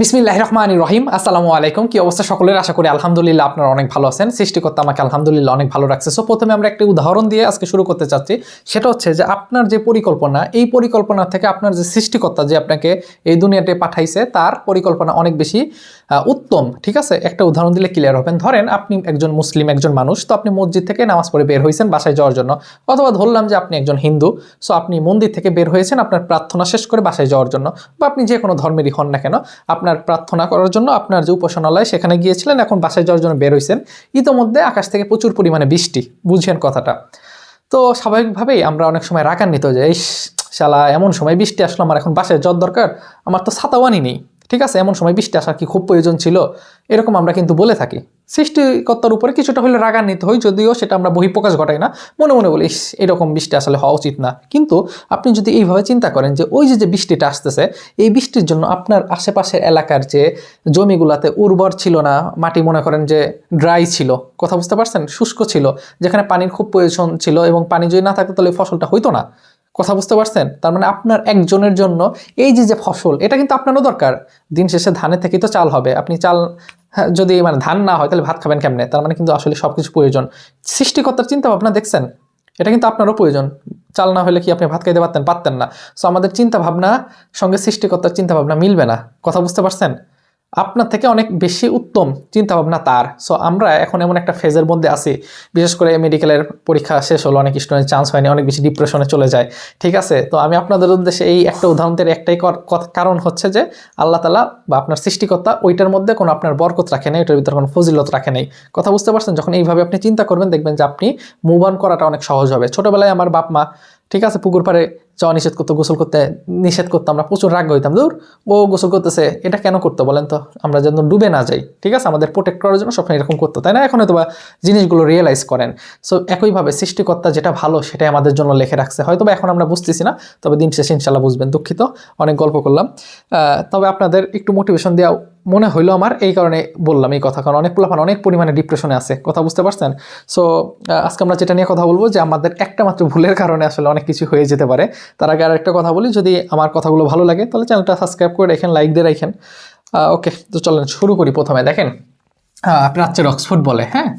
বিসমিল্লাহ রহমান রহিম, আসসালামু আলাইকুম। কি অবস্থা সকলের? আশা করি আলহামদুলিল্লাহ আপনারা অনেক ভালো আছেন। সৃষ্টিকর্তা আমাকে আলহামদুলিল্লাহ অনেক ভালো রাখছে। সো প্রথমে আমরা একটা উদাহরণ দিয়ে আজকে শুরু করতে চাচ্ছি। সেটা হচ্ছে যে আপনার যে পরিকল্পনা, এই পরিকল্পনা থেকে আপনার যে সৃষ্টিকর্তা যে আপনাকে এই দুনিয়াতে পাঠাইছে, তার পরিকল্পনা অনেক বেশি উত্তম। ঠিক আছে? একটা উদাহরণ দিলে ক্লিয়ার হবেন ধরেন আপনি একজন মুসলিম, একজন মানুষ, তো আপনি মসজিদ থেকে নামাজ পড়ে বের হয়েছেন বাসায় যাওয়ার জন্য। অথবা ধরলাম যে আপনি একজন হিন্দু সো আপনি মন্দির থেকে বের হয়েছেন, আপনার প্রার্থনা শেষ করে বাসায় যাওয়ার জন্য। বা আপনি যে কোনো ধর্মেরই হন না কেন আপনার প্রার্থনা করার জন্য আপনার যে উপাসনালয় সেখানে গিয়েছিলেন, এখন বাসায় যাওয়ার জন্য বেরোইছেন ইতোমধ্যে আকাশ থেকে প্রচুর পরিমাণে বৃষ্টি, বুঝছেন কথাটা। তো স্বাভাবিকভাবেই আমরা অনেক সময় রাগান্বিত যে এই শালা, এমন সময় বৃষ্টি আসলো, আমার এখন বাসায় যাওয়ার দরকার, আমার তো ছাতাওয়ানি নেই। ঠিক আছে, এমন সময় বৃষ্টি আসার কি খুব প্রয়োজন ছিল? এরকম আমরা কিন্তু বলে থাকি। সৃষ্টিকর্তার উপরে কিছুটা হলে রাগান্বিত হই, যদিও সেটা আমরা বহিঃপ্রকাশ ঘটাই না। মনে মনে বলি এরকম বৃষ্টি আসলে হওয়া উচিত না। কিন্তু আপনি যদি এইভাবে চিন্তা করেন যে ওই যে যে বৃষ্টিটা আসতেছে, এই বৃষ্টির জন্য আপনার আশেপাশের এলাকার যে জমিগুলাতে উর্বর ছিল না, মাটি মনে করেন যে ড্রাই ছিল, কথা বুঝতে পারছেন? শুষ্ক ছিল, যেখানে পানির খুব প্রয়োজন ছিল এবং পানি যদি না থাকতো তাহলে ফসলটা হইতো না। কথা বুঝতে পারছেন? তার মানে আপনার একজনের জন্য এই যে যে ফসল, এটা কিন্তু আপনারও দরকার। দিন শেষে ধানের থেকেই তো চাল হবে। আপনি চাল হ্যাঁ, যদি মানে ধান না হয় তাহলে ভাত খাবেন কেমনে? তার মানে কিন্তু আসলে সব কিছু প্রয়োজন। সৃষ্টিকর্তার চিন্তা ভাবনা দেখছেন? এটা কিন্তু আপনারও প্রয়োজন। চাল না হলে কি আপনি ভাত খাইতে পারতেন? পারতেন না। সো আমাদের চিন্তা ভাবনা সঙ্গে সৃষ্টিকর্তার চিন্তা ভাবনা মিলবে না। কথা বুঝতে পারছেন? আপনার থেকে অনেক বেশি উত্তম চিন্তাভাবনা তার। সো আমরা এখন এমন একটা ফেজের মধ্যে আছি। বিশেষ করে মেডিকেলের পরীক্ষা শেষ হলো, অনেক স্টুডেন্ট চান্স হয়নি, অনেক বেশি ডিপ্রেশনে চলে যায়। ঠিক আছে? তো আমি আপনাদের উদ্দেশ্যে এই একটা উদাহরণের একটাই কর- কারণ হচ্ছে যে, আল্লাহ তালা বা আপনার সৃষ্টিকর্তা ওইটার মধ্যে কোনো আপনার বরকত রাখে নেই, ওইটার ভিতরে কোনো ফজিলত রাখে নেই। কথা বুঝতে পারছেন? যখন এইভাবে আপনি চিন্তা করবেন, দেখবেন যে আপনি মুভ অন করাটা অনেক সহজ হবে। ছোটোবেলায় আমার বাপ মা ঠিক আছে, পুকুর পাড়ে যাওয়া নিষেধ করতো, গোসল করতে নিষেধ করতো, আমরা প্রচুর রাগ হইতাম। দূর ও গোসল করতেছে, এটা কেন করতো বলেন তো? আমরা যেন ডুবে না যাই, ঠিক আছে? আমাদের প্রোটেক্ট করার জন্য সবসময় এরকম করতো, তাই না? এখন হয়তো বা জিনিসগুলো রিয়েলাইজ করেন। সো একইভাবে সৃষ্টিকর্তা যেটা ভালো, সেটাই আমাদের জন্য লেখে রাখছে। হয়তো বা এখন আমরা বুঝতেছি না, তবে দিন শেষে ইনশাল্লাহ বুঝবেন, দুঃখিত। অনেক গল্প করলাম। তবে আপনাদের একটু মোটিভেশন দেওয়া মনে হইল আমার এই কারণে বললাম এই কথা, কারণ অনেক পোলাপান অনেক পরিমাণে ডিপ্রেশনে আছে, কথা বুঝতে পারছেন? সো আজকে আমরা যেটা নিয়ে কথা বলব যে আমাদের একটা মাত্র ভুলের কারণে আসলে অনেক কিছু হয়ে যেতে পারে। তার আগে আর একটা কথা বলি, যদি আমার কথাগুলো ভালো লাগে, তাহলে চ্যানেলটা সাবস্ক্রাইব করে রাখেন লাইক দিয়ে রাখেন। ওকে তো চলেন শুরু করি প্রথমে। দেখেন প্রাচ্যের অক্সফোর্ড বলে হ্যাঁ?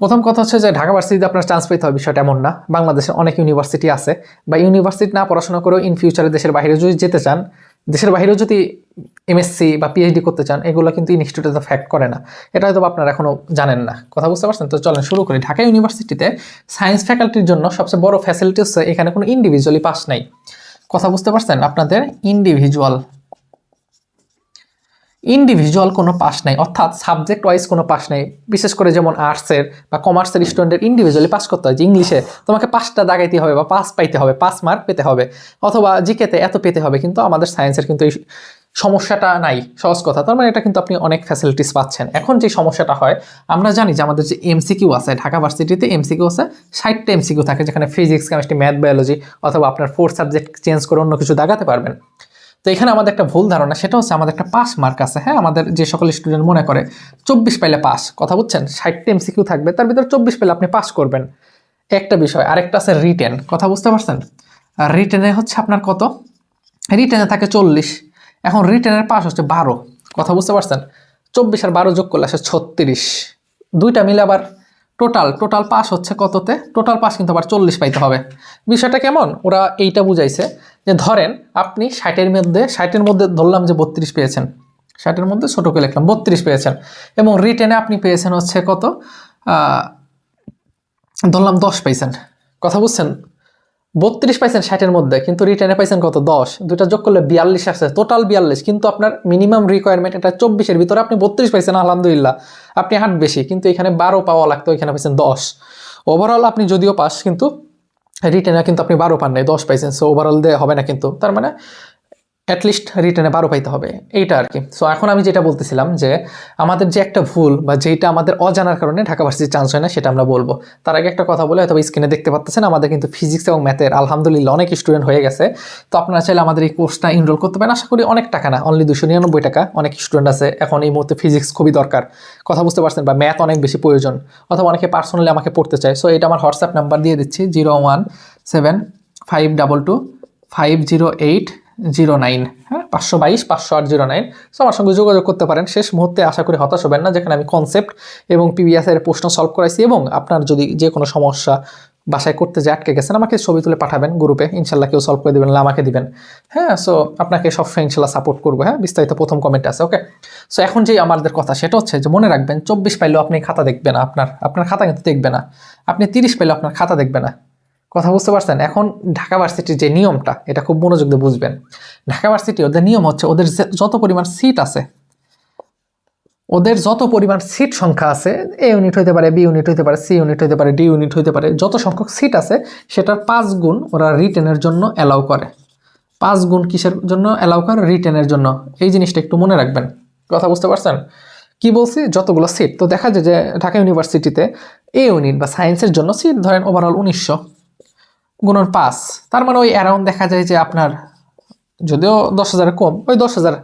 প্রথম কথা হচ্ছে যে ঢাকা ভার্সিটিতে আপনার চান্স পেতে হবে, বিষয়টা এমন না। বাংলাদেশে অনেক ইউনিভার্সিটি আছে। বা ইউনিভার্সিটি না পড়াশোনা করেও ইন ফিউচারে দেশের বাইরে যদি যেতে চান দেশের বাইরেও যদি এমএসসি বা পিএইচডি করতে চান, এগুলো কিন্তু ইনস্টিটিউটে ফ্যাক্ট করে না। এটা হয়তো আপনারা এখনও জানেন না। কথা বুঝতে পারছেন? তো চলেন শুরু করি। ঢাকা ইউনিভার্সিটিতে সায়েন্স ফ্যাকাল্টির জন্য সবচেয়ে বড় ফ্যাসিলিটি হচ্ছে এখানে কোনো ইন্ডিভিজুয়ালি পাস নাই। কথা বুঝতে পারছেন? আপনাদের ইন্ডিভিজুয়াল ইন্ডিভিজুয়াল কোনো পাস নাই, অর্থাৎ সাবজেক্ট ওয়াইজ কোনো পাস নাই, বিশেষ করে যেমন আর্টসের বা কমার্সের স্টুডেন্টের ইন্ডিভিজুয়ালি পাস করতে হয়, যে ইংলিশে তোমাকে পাঁচটা দাগাইতে হবে বা পাস পাইতে হবে পাস মার্ক পেতে হবে, অথবা জিকেতে এত পেতে হবে, কিন্তু আমাদের সায়েন্সের কিন্তু এই সমস্যাটা নাই, সহজ কথা, তার মানে এটা কিন্তু আপনি অনেক ফ্যাসিলিটিস পাচ্ছেন। এখন যে সমস্যাটা হয়, আমরা জানি যে আমাদের যে এমসিকিউ আছে, ঢাকা ভার্সিটিতে এমসিকিউ আছে, ষাটটা এমসিকিউ থাকে, যেখানে ফিজিক্স কেমিস্ট্রি ম্যাথ বায়োলজি অথবা আপনার ফোর সাবজেক্ট চেঞ্জ করে অন্য কিছু দাগাতে পারবেন। তো এখানে আমাদের একটা ভুল ধারণা, সেটা হচ্ছে আমাদের একটা পাস মার্ক আছে হ্যাঁ? আমাদের যে সকল স্টুডেন্ট মনে করে, চব্বিশ পাইলে পাস কথা বুঝছেন? ষাটটা এমসিকিউ থাকবে, তার ভিতরে চব্বিশ পাইলে আপনি পাস করবেন। একটা বিষয়, আরেকটা আছে রিটেন কথা বুঝতে পারছেন? রিটেনে হচ্ছে আপনার কত? রিটেনে থাকে চল্লিশ, এখন রিটেনের পাস হচ্ছে বারো, কথা বুঝতে পারছেন? চব্বিশ আর বারো যোগ করলে আসে ছত্রিশ। দুইটা মিলে আবার টোটাল টোটাল পাস হচ্ছে কততে? টোটাল পাস কিন্তু আবার চল্লিশ পাইতে হবে। বিষয়টা কেমন? ওরা এইটা বুঝাইছে যে ধরেন আপনি ষাটের মধ্যে ষাটের মধ্যে ধরলাম যে বত্রিশ পেয়েছেন। ষাটের মধ্যে ছোটো করে লিখলাম, বত্রিশ পেয়েছেন। এবং রিটেনে আপনি পেয়েছেন হচ্ছে কত? ধরলাম দশ পাইছেন। কথা বুঝছেন? বত্রিশ পাইছেন ষাটের মধ্যে, কিন্তু রিটার্নে পাইছেন কত? দশ। দুটা যোগ করলে বিয়াল্লিশ আসছে টোটাল বিয়াল্লিশ। কিন্তু আপনার মিনিমাম রিকোয়ারমেন্ট এটা চব্বিশের ভিতরে আপনি বত্রিশ পাইছেন, আলহামদুলিল্লাহ। আপনি হাট বেশি, কিন্তু এখানে বারো পাওয়া লাগতো, এখানে পাইছেন দশ। ওভারঅল আপনি যদিও পাস, কিন্তু রিটার্নে কিন্তু আপনি বারো পান নাই, দশ পাইছেন সো ওভারঅল দিয়ে হবে না কিন্তু। তার মানে অ্যাটলিস্ট রিটার্নে বারো পাইতে হবে। এইটা আর কি সো এখন আমি যেটা বলতেছিলাম যে, আমাদের যে একটা ভুল বা যেটা আমাদের অজানার কারণে ঢাকা ভার্সিটির চান্স হয় না, সেটা আমরা বলব। তার আগে একটা কথা বলে হয়তো স্ক্রিনে দেখতে পাচ্ছেন আমাদের কিন্তু ফিজিক্স এবং ম্যাথের আলহামদুলিল্লাহ অনেক স্টুডেন্ট হয়ে গেছে। তো আপনারা চাইলে আমাদের এই কোর্সটা এনরোল করতে পারেন। আশা করি অনেক টাকা না অনলি দুশো নিরানব্বই টাকা অনেক স্টুডেন্ট আছে। এখন এই মুহূর্তে ফিজিক্স খুবই দরকার। কথা বুঝতে পারছেন বা ম্যাথ অনেক বেশি প্রয়োজন। অথবা অনেকে পার্সোনালি আমাকে পড়তে চায়। সো এটা আমার হোয়াটসঅ্যাপ নাম্বার দিয়ে দিচ্ছি zero one seven five double two five zero eight zero nine হ্যাঁ? পাঁচশো বাইশ, পাঁচশো আট, জিরো নাইন। সো আমার সঙ্গে যোগাযোগ করতে পারেন। শেষ মুহূর্তে আশা করি হতাশ হবেন না, যেখানে আমি কনসেপ্ট এবং পিবিএস এর প্রশ্ন সলভ করাইছি এবং আপনার যদি যে কোনো সমস্যা বাসায় করতে যে আটকে গেছেন, আমাকে ছবি তুলে পাঠাবেন গ্রুপে ইনশাল্লাহ কেউ সলভ করে দেবেন না, আমাকে দিবেন। হ্যাঁ? সো আপনাকে সবসময় ইনশাল্লাহ সাপোর্ট করব হ্যাঁ? বিস্তারিত প্রথম কমেন্ট আছে ওকে সো এখন যে আমাদের কথা, সেটা হচ্ছে যে মনে রাখবেন, চব্বিশ পাইলেও আপনি খাতা দেখবে না, আপনার আপনার খাতা কিন্তু দেখবে না। আপনি তিরিশ পাইলেও আপনার খাতা দেখবে না। কথা বুঝতে পারছেন? এখন ঢাকা ভার্সিটির যে নিয়মটা, এটা খুব মনোযোগ দিয়ে বুঝবেন। ঢাকা ভার্সিটি, ওদের নিয়ম হচ্ছে ওদের যত পরিমাণ সিট আছে, ওদের যত পরিমাণ সিট সংখ্যা আছে, এ ইউনিট হইতে পারে, বি ইউনিট হইতে পারে, সি ইউনিট হইতে পারে, ডি ইউনিট হইতে পারে, যত সংখ্যক সিট আছে, সেটার পাঁচ গুণ ওরা রিটেনের জন্য অ্যালাউ করে। পাঁচ গুণ কিসের জন্য অ্যালাউ করে? রিটেনের জন্য। এই জিনিসটা একটু মনে রাখবেন। কথা বুঝতে পারছেন? কি বলছি? যতগুলো সিট। তো দেখা যায় যে ঢাকা ইউনিভার্সিটিতে এ ইউনিট বা সায়েন্সের জন্য সিট ধরেন ওভারঅল উনিশশো। গুণন পাঁচ। তার মানে ওই অ্যারাউন্ড দেখা যায় যে আপনার যদিও দশ হাজার কম, ওই দশ হাজার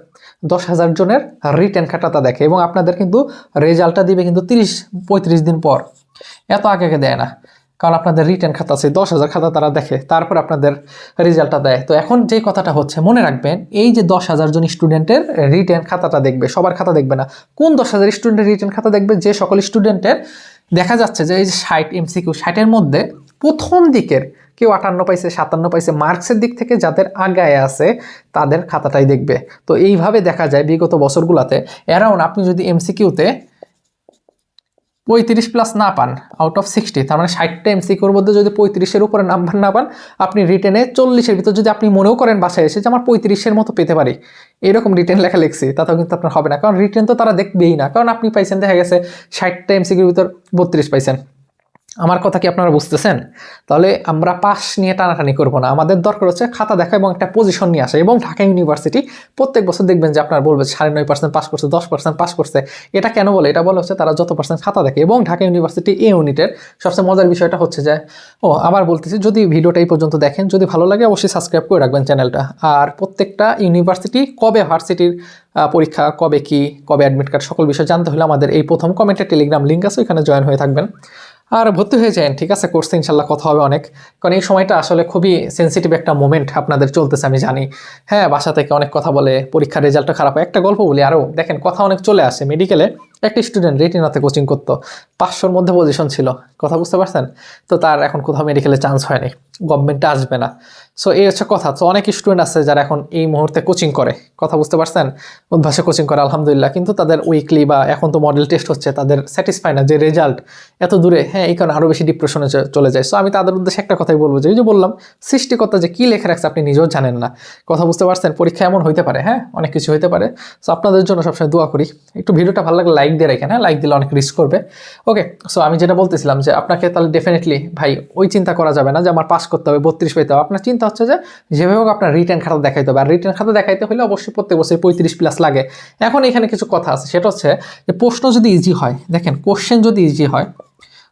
দশ হাজার জনের রিটেন খাতাটা দেখে এবং আপনাদের কিন্তু রেজাল্টটা দিবে কিন্তু তিরিশ, পঁয়ত্রিশ দিন পর। এত আগে আগে দেয় না, কারণ আপনাদের রিটার্ন খাতা আছে, দশ হাজার খাতা তারা দেখে, তারপর আপনাদের রেজাল্টটা দেয়। তো এখন যে কথাটা হচ্ছে, মনে রাখবেন, এই যে দশ হাজার জন স্টুডেন্টের রিটেন খাতাটা দেখবে, সবার খাতা দেখবে না। কোন দশ হাজার স্টুডেন্টের রিটেন খাতা দেখবে? যে সকল স্টুডেন্টের দেখা যাচ্ছে যে এই যে ষাট এমসিকিউ ষাটের মধ্যে প্রথম দিকের কেউ আটান্ন পাইছে, সাতান্ন পাইছে মার্কসের দিক থেকে যাদের আগায় আছে, তাদের খাতাটাই দেখবে। তো এইভাবে দেখা যায় বিগত বছরগুলোতে। অ্যারাউন্ড আপনি যদি এমসিকিউতে পঁয়ত্রিশ প্লাস না পান আউট অফ সিক্সটি তার মানে ষাটটা এমসিকিউর মধ্যে যদি পঁয়ত্রিশের উপরে নাম্বার না পান, আপনি রিটেনে চল্লিশের ভিতর যদি আপনি মনেও করেন বাসায় এসে যে, আমার পঁয়ত্রিশের মতো পেতে পারি। এরকম রিটেন লেখা লিখছি, তাতেও কিন্তু আপনার হবে না। কারণ রিটেন তো তারা দেখবেই না। কারণ আপনি পাইছেন, দেখা গেছে ষাটটা এমসিকিউর ভিতর বত্রিশ পাইছেন। আমার কথা কি আপনারা বুঝতেছেন? তাহলে আমরা পাস নিয়ে টানাটানি করব না। আমাদের দরকার হচ্ছে খাতা দেখা এবং একটা পজিশন নিয়ে আসা এবং ঢাকা ইউনিভার্সিটি প্রত্যেক বছর দেখবেন যে আপনার বলবে সাড়ে নয় পার্সেন্ট পাস করছে, দশ পার্সেন্ট পাস করছে। এটা কেন বলে? এটা বলে হচ্ছে তারা যত পার্সেন্ট খাতা দেখে এবং ঢাকা ইউনিভার্সিটি এ ইউনিটের সবচেয়ে মজার বিষয়টা হচ্ছে যে, ও আবার বলতেছি, যদি ভিডিওটা এই পর্যন্ত দেখেন, যদি ভালো লাগে অবশ্যই সাবস্ক্রাইব করে রাখবেন চ্যানেলটা আর প্রত্যেকটা ইউনিভার্সিটি কবে ভার্সিটির পরীক্ষা, কবে কি, কবে অ্যাডমিট কার্ড সকল বিষয় জানতে হলে আমাদের এই প্রথম কমেন্টে টেলিগ্রাম লিঙ্ক আছে, ওইখানে জয়েন হয়ে থাকবেন। আর ভর্তি হয়ে যান ঠিক আছে? কোর্সে ইনশাল্লাহ কথা হবে অনেক। কারণ এই সময়টা আসলে খুবই সেন্সিটিভ একটা মোমেন্ট আপনাদের চলতেছে, আমি জানি। হ্যাঁ বাসা থেকে অনেক কথা বলে, পরীক্ষার রেজাল্টটা খারাপ হয়। একটা গল্প বলি আরও দেখেন, কথা অনেক চলে আসে মেডিকেলে একটা স্টুডেন্ট রেটিনাতে কোচিং করতো, পাঁচশোর মধ্যে পজিশন ছিল, কথা বুঝতে পারছেন? তো তার এখন কোথাও মেডিকেলে চান্স হয়নি গভর্নমেন্টে আসবে না। সো এই হচ্ছে কথা, তো অনেক স্টুডেন্ট আছে যারা এখন এই মুহূর্তে কোচিং করে, কথা বুঝতে পারছেন? উদ্ভাসে কোচিং করে, আলহামদুলিল্লাহ, কিন্তু তাদের উইকলি বা এখন তো মডেল টেস্ট হচ্ছে, তাদের স্যাটিসফাই না যে রেজাল্ট এত দূরে হ্যাঁ এই কারণে আরও বেশি ডিপ্রেশনে চলে যায়। সো আমি তাদের উদ্দেশ্যে একটা কথাই বলব, যে যে বললাম, সৃষ্টিকর্তা যে কী লেখা রাখছে আপনি নিজেও জানেন না। কথা বুঝতে পারছেন? পরীক্ষা এমন হইতে পারে হ্যাঁ অনেক কিছু হইতে পারে। সো আপনাদের জন্য সবসময় দোয়া করি। একটু ভিডিওটা ভালো লাগলে লাইক দিয়ে রাখেন হ্যাঁ লাইক দিলে অনেক রিস্ক করবে। ওকে সো আমি যেটা বলতেছিলাম যে আপনাকে তাহলে ডেফিনেটলি ভাই ওই চিন্তা করা যাবে না যে আমার পাস করতে হবে, বত্রিশ পেতে হবে। আপনার চিন্তা হচ্ছে যে যেভাবে হোক আপনার রিটার্ন খাতা দেখাইতে হবে। আর রিটার্ন খাতা দেখাইতে হলে অবশ্যই প্রত্যেক বছর পঁয়ত্রিশ প্লাস লাগে। এখন এখানে কিছু কথা আছে, সেটা হচ্ছে যে প্রশ্ন যদি ইজি হয়, দেখেন কোশ্চেন যদি ইজি হয়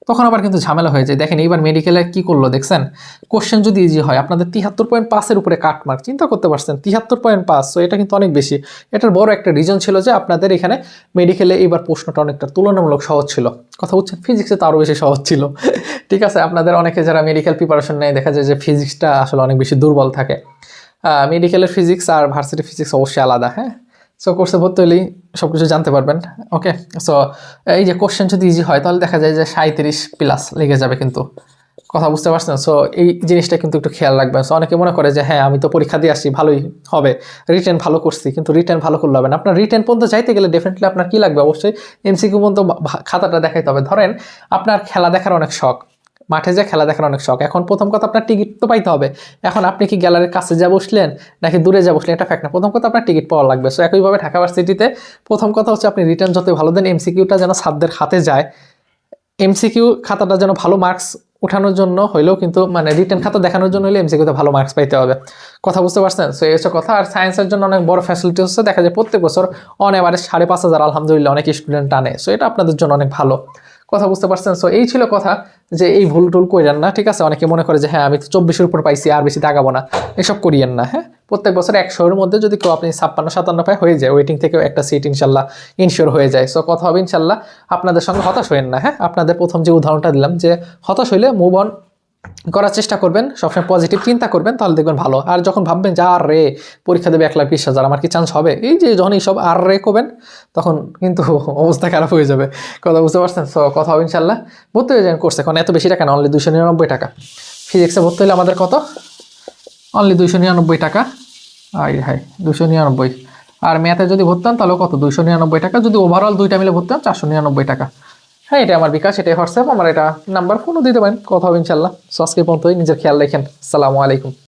তখন আবার কিন্তু ঝামেলা হয়ে যায়। দেখেন এইবার মেডিকেলে কি করল দেখছেন? কোশ্চেন যদি ইজি হয়, আপনাদের তিয়াত্তর পয়েন্ট পাসের উপরে কাট মার্ক চিন্তা করতে পারছেন? তিয়াত্তর পয়েন্ট পাস তো এটা কিন্তু অনেক বেশি। এটার বড় একটা রিজন ছিল যে আপনাদের এখানে মেডিকেলে এবার প্রশ্নটা অনেকটা তুলনামূলক সহজ ছিল। কথা বলছেন ফিজিক্সে তো আরও বেশি সহজ ছিল। ঠিক আছে? আপনাদের অনেকে যারা মেডিকেল প্রিপারেশন নেয়, দেখা যায় যে ফিজিক্সটা আসলে অনেক বেশি দুর্বল থাকে। মেডিকেলের ফিজিক্স আর ভার্সিটি ফিজিক্স অবশ্যই আলাদা হ্যাঁ? সো কোর্সে ভর্তি হলেই সব কিছু জানতে পারবেন। ওকে সো এই যে কোশ্চেন যদি ইজি হয়, তাহলে দেখা যায় যে সাঁত্রিশ প্লাস লেগে যাবে কিন্তু। কথা বুঝতে পারছেন? সো এই জিনিসটা কিন্তু একটু খেয়াল রাখবেন। সো অনেকে মনে করে যে হ্যাঁ আমি তো পরীক্ষা দিয়ে আসছি, ভালোই হবে। রিটার্ন ভালো করছি, কিন্তু রিটার্ন ভালো করলে হবে না। আপনার রিটার্ন পর্যন্ত যাইতে গেলে ডেফিনেটলি আপনার কী লাগবে? অবশ্যই এমসিকিউ পর্যন্ত খাতাটা দেখাইতে হবে। ধরেন, আপনার খেলা দেখার অনেক শখ। মাঠে যে খেলা দেখার অনেক শখ। এখন প্রথম কথা আপনার টিকিট তো পাইতে হবে। এখন আপনি কি গ্যালারির কাছে যা বসলেন, নাকি দূরে যা বসলেন, এটা ফ্যাক্ট না। প্রথম কথা আপনার টিকিট পাওয়া লাগবে। সো একইভাবে ঢাকা ভার্সিটিতে প্রথম কথা হচ্ছে আপনি রিটার্ন যতই ভালো দেন এমসিকিউটা যেন ছাত্রদের হাতে যায়। এমসিকিউ খাতাটা যেন ভালো মার্কস উঠানোর জন্য হইলেও কিন্তু মানে রিটার্ন খাতা দেখানোর জন্য হলে এমসিকিউতে ভালো মার্কস পাইতে হবে। কথা বুঝতে পারছেন? সো হচ্ছে কথা। আর সায়েন্সের জন্য অনেক বড় ফ্যাসিলিটি হচ্ছে, দেখা যায় প্রত্যেক বছর অন সাড়ে পাঁচ হাজার, আলহামদুলিল্লাহ, অনেক স্টুডেন্ট আনে। সো এটা আপনাদের জন্য অনেক ভালো। কথা বুঝতে পারছেন? সো এই ছিল কথা যে এই ভুল টুল করিয়েন না, ঠিক আছে? অনেকে মনে করে যে হ্যাঁ আমি তো চব্বিশের উপর পাইছি, আর বেশি দাগাবো না। এসব করিয়েন না হ্যাঁ? প্রত্যেক বছর একশোর মধ্যে যদি কেউ আপনি ছাপ্পান্ন, সাতান্ন পায়, হয়ে যায়। ওয়েটিং থেকেও একটা সিট ইনশাল্লাহ ইনশিওর হয়ে যায়। সো কথা হবে ইনশাল্লাহ। আপনাদের সঙ্গে হতাশ হইেন না হ্যাঁ? আপনাদের প্রথম যে উদাহরণটা দিলাম যে, হতাশ হইলে মুভ অন করার চেষ্টা করবেন, সবসময় পজিটিভ চিন্তা করবেন, তাহলে দেখবেন ভালো। আর যখন ভাববেন যে, আর রে, পরীক্ষা দেবে এক লাখ বিশ হাজার, আমার কি চান্স হবে? এই যে যখন এইসব আর রে করবেন, তখন কিন্তু অবস্থা খারাপ হয়ে যাবে। কথা বুঝতে পারছেন? সো কথা হবে ইনশাল্লাহ ভর্তি হয়ে যান করছে এখন এত বেশি টাকা না অনলি দুশো নিরানব্বই টাকা। ফিজিক্সে ভর্তি হলে আমাদের কত? অনলি দুশো নিরানব্বই টাকা। আই হাই দুশো নিরানব্বই। আর ম্যাথে যদি ভরতাম তাহলে কত? দুশো নিরানব্বই টাকা। যদি ওভারঅল দুইটা মিলে ভরতাম চারশো নিরানব্বই টাকা। হ্যাঁ এটা আমার বিকাশ এটা হোয়াটসঅ্যাপ, আমার এটা নাম্বার, ফোনও দিতে পারেন, কথা হবে ইনশাল্লাহ সো পর্যন্তই, নিজের খেয়াল রাখেন। সালামু আলাইকুম।